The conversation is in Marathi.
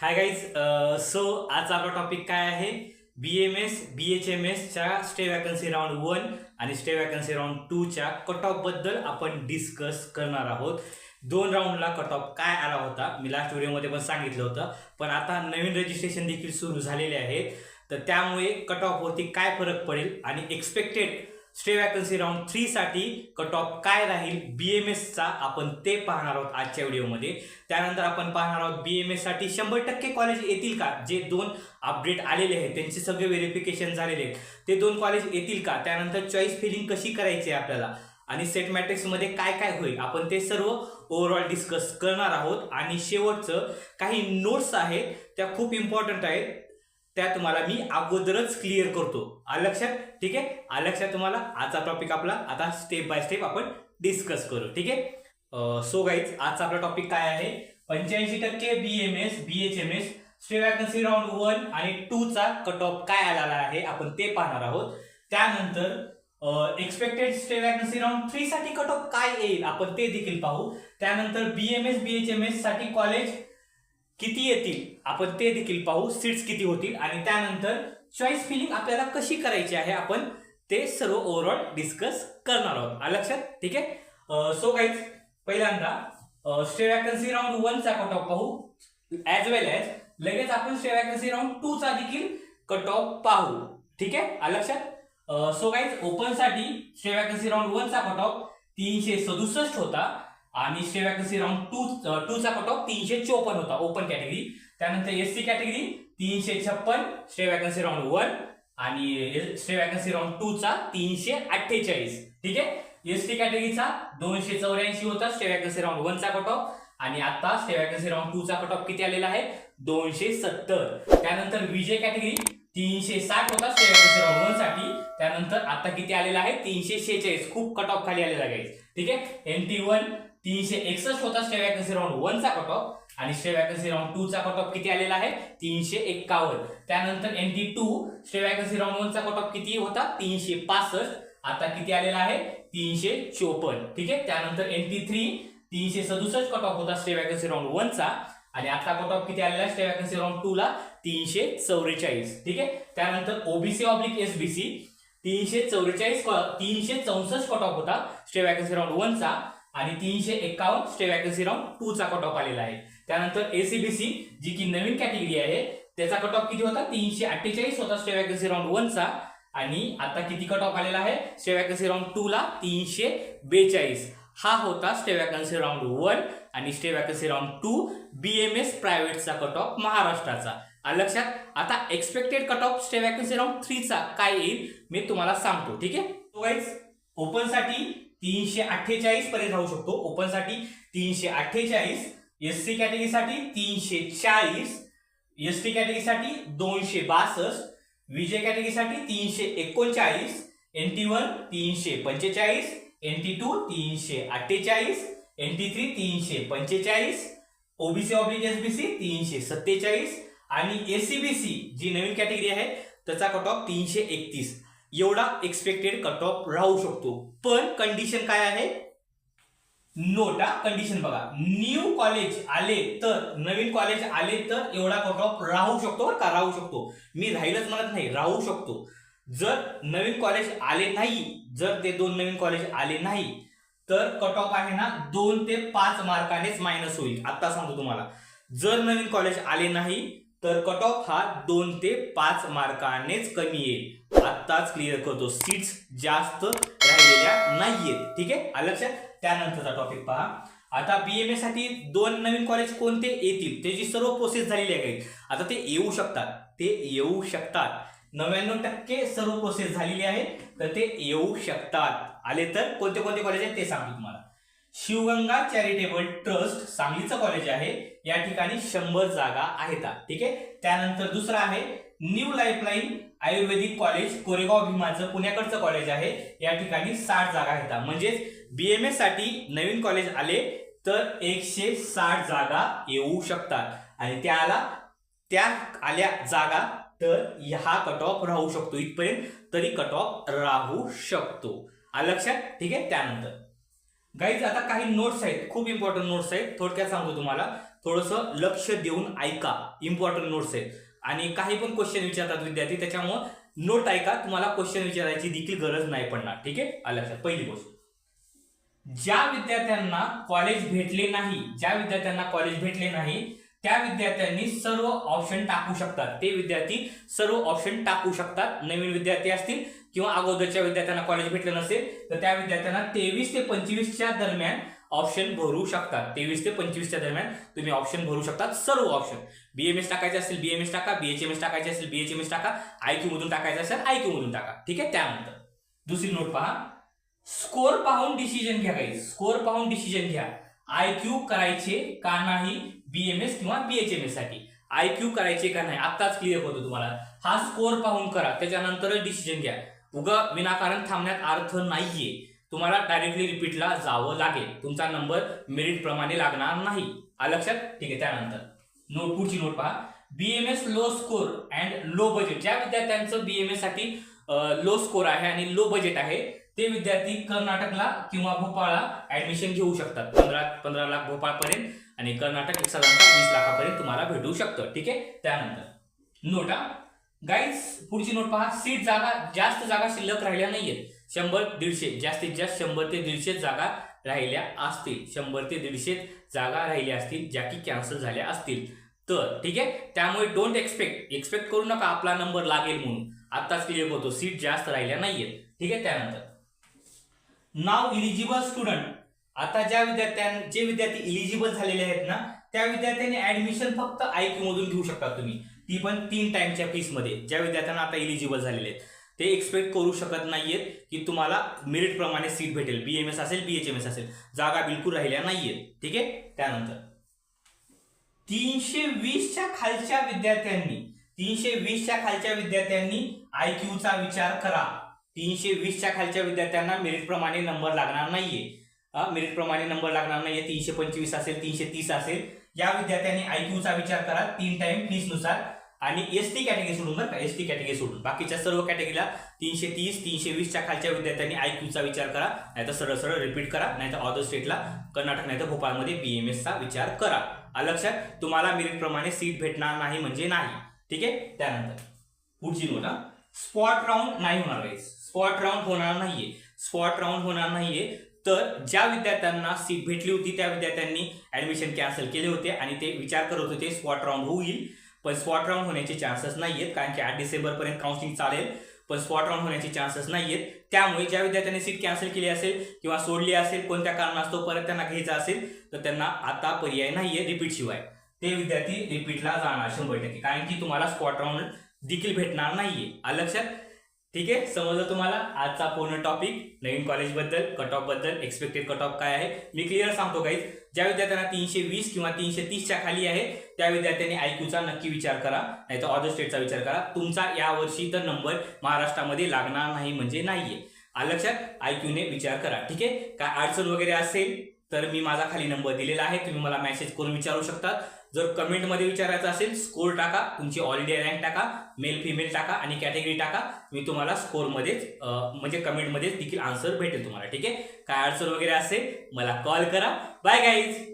हाय गाईज सो आज आपला टॉपिक काय आहे? B M S B H M एसच्या स्टे वॅकन्सी राऊंड वन आणि स्टे वॅकन्सी राऊंड टूच्या कट ऑफबद्दल आपण डिस्कस करणार आहोत. दोन राऊंडला कट ऑफ काय आला होता? मी लास्ट व्हिडिओमध्ये पण सांगितलं होतं. पण आता नवीन रजिस्ट्रेशन देखील सुरू झालेले आहेत. तर त्यामुळे कट ऑफवरती काय फरक पडेल आणि एक्सपेक्टेड स्टे वॅकन्सी राऊंड थ्रीसाठी कट ऑफ काय राहील? बी एम एसचा आपण ते पाहणार आहोत आजच्या व्हिडिओमध्ये. त्यानंतर आपण पाहणार आहोत बी एम एससाठी शंभर टक्के कॉलेज येतील का? जे दोन अपडेट आलेले आहेत त्यांचे सगळे व्हेरिफिकेशन झालेले आहेत. ते दोन कॉलेज येतील का? त्यानंतर चॉईस फिलिंग कशी करायची आहे आपल्याला? आणि सेट मॅट्रिक्समध्ये काय काय होईल? आपण ते सर्व ओव्हरऑल डिस्कस करणार आहोत. आणि शेवटचं काही नोट्स आहेत त्या खूप इम्पॉर्टंट आहेत. त्या तुम्हाला मी अगोदरच क्लिअर करतो. आलं लक्षात? ठीक आहे? आलं लक्षात तुम्हाला? आजचा टॉपिक आपला. आता स्टेप बाय स्टेप आपण डिस्कस करू. ठीक आहे? सो गाईज आजचा आपला टॉपिक काय आहे? पंच्याऐंशी टक्के B M S B H M S stay vacancy round one आणि टू चा कट ऑफ काय आलेला आहे? आपण ते पाहणार आहोत. त्यानंतर expected stay vacancy round three साठी कट ऑफ काय येईल? आपण ते देखील पाहू. त्यानंतर B M S B H M एससाठी college किती येतील? आपण ते देखील पाहू. सीट्स किती होतील? आणि त्यानंतर चॉईस फिलिंग आपल्याला कशी करायची आहे? आपण ते सर्व ओव्हरऑल डिस्कस करणार आहोत. आलं लक्षात? ठीक आहे? सो काहीच पहिल्यांदा स्टे वॅकन्सी राऊंड वनचा कट ऑफ पाहू. ॲज वेल एज लगेच आपण स्टे वॅकन्सी राऊंड टू चा देखील कट ऑफ पाहू. ठीक आहे? आलं लक्षात? सो काहीच ओपनसाठी स्टे वॅकन्सी राऊंड वनचा कट ऑफ तीनशे सदुसष्ट होता. आणि stay vacancy round two two चा कट ऑफ तीनशे चोपन्न होता ओपन कॅटेगरी त्यानंतर एस सी कॅटेगरी तीनशे छप्पन स्टे वॅकन्सी राऊंड वन आणि स्टे वॅकन्सी राऊंड टू चा तीनशे अठ्ठेचाळीस. ठीक आहे? एस टी कॅटेगरीचा दोनशे चौऱ्याऐंशी होता स्टे वॅकन्सी राऊंड वनचा कट ऑफ आणि आता स्टे वॅकन्सी राऊंड टू चा कट ऑफ किती आलेला आहे? दोनशे सत्तर. त्यानंतर विजय कॅटेगरी तीनशे साठ होता स्टे वॅकन्सी राऊंड वनसाठी. त्यानंतर आता किती आलेला आहे? तीनशे शेहेचाळीस. खूप कट ऑफ खाली आलेला आहे ठीक आहे? एन टी वन तीनशे एकसष्ट होता स्टे वॅकन्सी राऊंड वनचा कट ऑफ आणि स्टे वॅकन्सी राऊंड टू चा कट ऑफ किती आलेला आहे? तीनशे एक्कावन्न. त्यानंतर N T two stay vacancy round वनचा cut off किती होता? तीनशे पासष्ट. आता किती आलेला आहे? तीनशे चोपन्न. ठीक आहे? त्यानंतर एन टी थ्री तीनशे सदुसष्ट कट ऑफ होता स्टे वॅकन्सी राऊंड वनचा आणि आता कट ऑफ किती आलेला आहे? स्टे वॅकन्सी राऊंड टू ला तीनशे चौवेचाळीस. ठीक आहे? त्यानंतर ओबीसी ऑब्लिक एसबीसी तीनशे चौवेचाळीस तीनशे चौसष्ट कट ऑफ होता. स्टे वॅकन्सी राऊंड वनचा आणि तीनशे एकावन्न स्टे वॅकन्सी राऊंड टू चा कट ऑफ आलेला आहे. त्यानंतर एसीबीसी जी की नवीन कॅटेगरी आहे त्याचा कट ऑफ किती होता? तीनशे अठ्ठेचाळीस होता स्टे वॅकन्सी राऊंड वनचा आणि आता किती कट ऑफ आलेला आहे? स्टे वॅकन्सी राऊंड टू ला तीनशे बेचाळीस. हा होता स्टे वॅकन्सी राऊंड वन आणि stay vacancy round two B M S प्रायव्हेटचा cut off महाराष्ट्राचा. लक्षात? आता expected cut off stay vacancy round थ्रीचा काय येईल? मी तुम्हाला सांगतो ठीक आहे? ओपनसाठी तीनशे अठ्ठेचाळीस पर्यंत राहू शकतो. ओपनसाठी तीनशे अठ्ठेचाळीस एस सी कॅटेगरीसाठी तीनशे चाळीस एस टी कॅटेगरीसाठी दोनशे बासष्ट विजय कॅटेगरीसाठी तीनशे एकोणचाळीस एन टी वन तीनशे पंचेचाळीस एन टी टू तीनशे अठ्ठेचाळीस एन टी थ्री तीनशे पंचेचाळीस ओबीसी ऑब्लिक एसबीसी तीनशे सत्तेचाळीस आणि एसीबीसी जी नवीन कॅटेगरी आहे त्याचा कट ऑफ तीनशे एकतीस. एवढा एक्सपेक्टेड कट ऑफ राहू शकतो. पण कंडिशन काय आहे? नोटा कंडिशन बघा. न्यू कॉलेज आले तर नवीन कॉलेज आले तर एवढा कट ऑफ राहू शकतो बरं का? राहू शकतो. मी राहीलच म्हणत नाही राहू शकतो. जर नवीन कॉलेज आले नाही जर ते दोन नवीन कॉलेज आले नाही तर कट ऑफ आहे ना दोन ते पाच मार्कानेच मायनस होईल. आता सांगतो तुम्हाला. जर नवीन कॉलेज आले नाही तर कट ऑफ हा दोन ते पाच मार्कानेच कमी येईल. आत्ताच क्लिअर करतो. सीट्स जास्त राहिलेल्या नाहीयेत. ठीक आहे? आलं लक्षात? त्यानंतरचा टॉपिक पहा. आता बी एम ए साठी दोन नवीन कॉलेज कोणते येतील? त्याची सर्व प्रोसेस झालेली आहे आता ते येऊ शकतात. ते येऊ शकतात. नव्याण्णव टक्के सर्व प्रोसेस झालेली आहे तर ते येऊ शकतात. आले तर कोणते कोणते कॉलेज आहे ते सांगतो तुम्हाला. शिवगंगा चॅरिटेबल ट्रस्ट सांगलीचं कॉलेज आहे. या ठिकाणी शंभर जागा आहेत. ठीक आहे? त्यानंतर दुसरं आहे new lifeline Ayurvedic college Koregaon भीमाचं पुण्याकडचं कॉलेज आहे. या ठिकाणी साठ जागा आहेत. म्हणजेच बीएमएससाठी नवीन कॉलेज आले तर एकशे साठ जागा येऊ शकतात. आणि त्याला त्या आल्या जागा तर हा कट ऑफ राहू शकतो इथपर्यंत तरी कट ऑफ राहू शकतो. आलं लक्षात? ठीक आहे? त्यानंतर. गाईज आता काही नोट्स आहेत. खूप इम्पॉर्टंट नोट्स आहेत. थोडक्यात सांगतो तुम्हाला. थोडंसं लक्ष देऊन ऐका. इम्पॉर्टंट नोट्स आहेत. आणि काही पण क्वेश्चन विचारतात विद्यार्थी त्याच्यामुळं नोट ऐका. तुम्हाला क्वेश्चन विचारायची देखील गरज नाही पडणार. ठीक आहे? आलं लक्षात. पहिली गोष्ट. ज्या विद्यार्थ्यांना कॉलेज भेटले नाही ज्या विद्यार्थ्यांना कॉलेज भेटले नाही त्या विद्यार्थ्यांनी सर्व ऑप्शन टाकू शकतात. ते विद्यार्थी सर्व ऑप्शन टाकू शकतात. नवीन विद्यार्थी असतील किंवा अगोदरच्या विद्यार्थ्यांना कॉलेज भेटलं नसेल तर त्या विद्यार्थ्यांना तेवीस ते पंचवीसच्या दरम्यान ऑप्शन भरू शकतात. तेवीस ते पंचवीसच्या दरम्यान तुम्ही ऑप्शन भरू शकतात. सर्व ऑप्शन बीएमएस टाकायचे असेल बीएमएस टाका. बीएचएमएस टाकायचे असेल बीएचएमएस टाका. आयक्यू मधून टाकायचं असेल आयक्यू मधून टाका. ठीक आहे? त्यानंतर दुसरी नोट पहा. स्कोर पाहून डिसिजन घ्या काही स्कोर पाहून डिसिजन घ्या. आय क्यू करायचे का नाही? बीएमएस किंवा बीएचएमएससाठी. आय क्यू करायचे का नाही? आत्ताच क्लिअर होतो तुम्हाला. हा स्कोअर पाहून करा. त्याच्यानंतरच डिसिजन घ्या. उगा विनाकारण थांबण्यात अर्थ नाहीये. तुम्हाला डायरेक्टली रिपीटला जावं लागेल. तुमचा नंबर मेरिट प्रमाणे लागणार नाही. लक्षात? ठीक आहे त्यानंतर. नोट पुढची नोट पहा. BMS low score and low budget ज्या विद्यार्थ्यांचं बीएमएससाठी लो स्कोर आहे आणि लो बजेट आहे ते विद्यार्थी कर्नाटकला किंवा भोपाळला ऍडमिशन घेऊ शकतात. पंधरा पंधरा लाख भोपाळपर्यंत आणि कर्नाटक एक साधारणतः वीस लाखापर्यंत तुम्हाला भेटू शकतं. ठीक आहे? त्यानंतर नोटा. गाईज पुढची नोट पहा. सीट जागा जास्त जागा शिल्लक राहिल्या नाहीयेत. शंभर दीडशे जास्तीत जास्त शंभर ते दीडशे जागा राहिल्या असतील. शंभर ते दीडशे जागा राहिल्या असतील ज्या की कॅन्सल झाल्या असतील. तर ठीक आहे? त्यामुळे डोंट एक्सपेक्ट एक्सपेक्ट करू नका. आपला नंबर लागेल म्हणून. आत्ताच क्लिअर होतो. सीट जास्त राहिल्या नाहीयेत. ठीक आहे? त्यानंतर नाव इलिजिबल स्टुडंट आता ज्या विद्यार्थ्यां जे विद्यार्थी इलिजिबल झालेले आहेत ना त्या विद्यार्थ्यांनी ऍडमिशन फक्त आयक्यू मधून घेऊ शकता तुम्ही. ती पण तीन टाइमच्या फीसमध्ये ज्या विद्यार्थ्यांना आता इलिजिबल झालेले आहेत. ते एक्सपेक्ट करू शकत नाहीयेत की तुम्हाला मेरिट प्रमाणे सीट भेटेल. बीएमएस असेल बीएचएमएस असेल. जागा बिलकुल राहिल्या नाहीयेत. ठीक आहे? त्यानंतर. तीनशे वीसच्या खालच्या विद्यार्थ्यांनी तीनशे वीसच्या खालच्या विद्यार्थ्यांनी आयक्यूचा चा विचार करा. तीनशे वीसच्या खालच्या विद्यार्थ्यांना मेरिटप्रमाणे नंबर लागणार नाहीये. मेरिट प्रमाणे नंबर लागणार नाहीये. तीनशे पंचवीस असेल तीनशे तीस असेल. या विद्यार्थ्यांनी आय विचार करा तीन टाइम फीसनुसार आणि एस टी कॅटेगरी सोडून बरं का एस टी कॅटेगरी सोडून. बाकीच्या सर्व कॅटेगरीला तीनशे तीस तीनशे वीसच्या खालच्या विद्यार्थ्यांनी आय विचार करा. नाहीतर सरळ सरळ रिपीट करा. नाहीतर अदर स्टेटला कर्नाटक नाहीतर भोपाळमध्ये बीएमएस चा विचार करा. लक्षात? तुम्हाला मेरिटप्रमाणे सीट भेटणार नाही म्हणजे नाही. ठीक आहे? त्यानंतर पुढची नोट हा. स्पॉट राऊंड नाही होणार आहे स्पॉट राऊंड होणार नाहीये. स्पॉट राऊंड होणार नाहीये. तर ज्या विद्यार्थ्यांना सीट भेटली होती त्या विद्यार्थ्यांनी ऍडमिशन कॅन्सल केले होते आणि ते विचार करत होते स्पॉट राऊंड होईल. पण स्पॉट राऊंड होण्याचे चान्सेस नाहीयेत कारण की आठ डिसेंबर पर्यंत काउन्सिलिंग चालेल. पण स्पॉट राऊंड होण्याचे चान्सेस नाहीयेत. त्यामुळे ज्या विद्यार्थ्यांनी सीट कॅन्सल केली असेल किंवा सोडली असेल कोणत्या कारणास्तव परत त्यांना घ्यायचा असेल तर त्यांना आता पर्याय नाहीये रिपीट शिवाय. ते विद्यार्थी रिपीटला जाणार शंभर टक्के. कारण की तुम्हाला स्पॉट राऊंड देखील भेटणार नाहीये. आलं लक्षात? ठीक आहे? समजलं तुम्हाला? आजचा पूर्ण टॉपिक नवीन कॉलेजबद्दल कट ऑफबद्दल एक्सपेक्टेड कट ऑफ काय आहे? मी क्लिअर सांगतो काही ज्या विद्यार्थ्यांना तीनशे वीस किंवा तीनशे तीसच्या खाली आहे त्या विद्यार्थ्यांनी आयक्यूचा नक्की विचार करा. नाही तर ऑदर स्टेटचा विचार करा. तुमचा यावर्षी तर नंबर महाराष्ट्रामध्ये लागणार नाही म्हणजे नाहीये. आलं लक्षात? आयक्यूने विचार करा. ठीक आहे? काय अडचण वगैरे असेल तर मी माझा खाली नंबर दिलेला आहे तुम्ही मला मेसेज करून विचारू शकता. जर कमेंटमध्ये विचारायचं असेल स्कोर टाका तुमची ऑल इंडिया रँक टाका मेल फिमेल टाका आणि कॅटेगरी टाका. मी तुम्हाला स्कोरमध्येच म्हणजे कमेंटमध्येच देखील आन्सर भेटेल तुम्हाला ठीक आहे? काय अडचण वगैरे असेल मला कॉल करा. Bye guys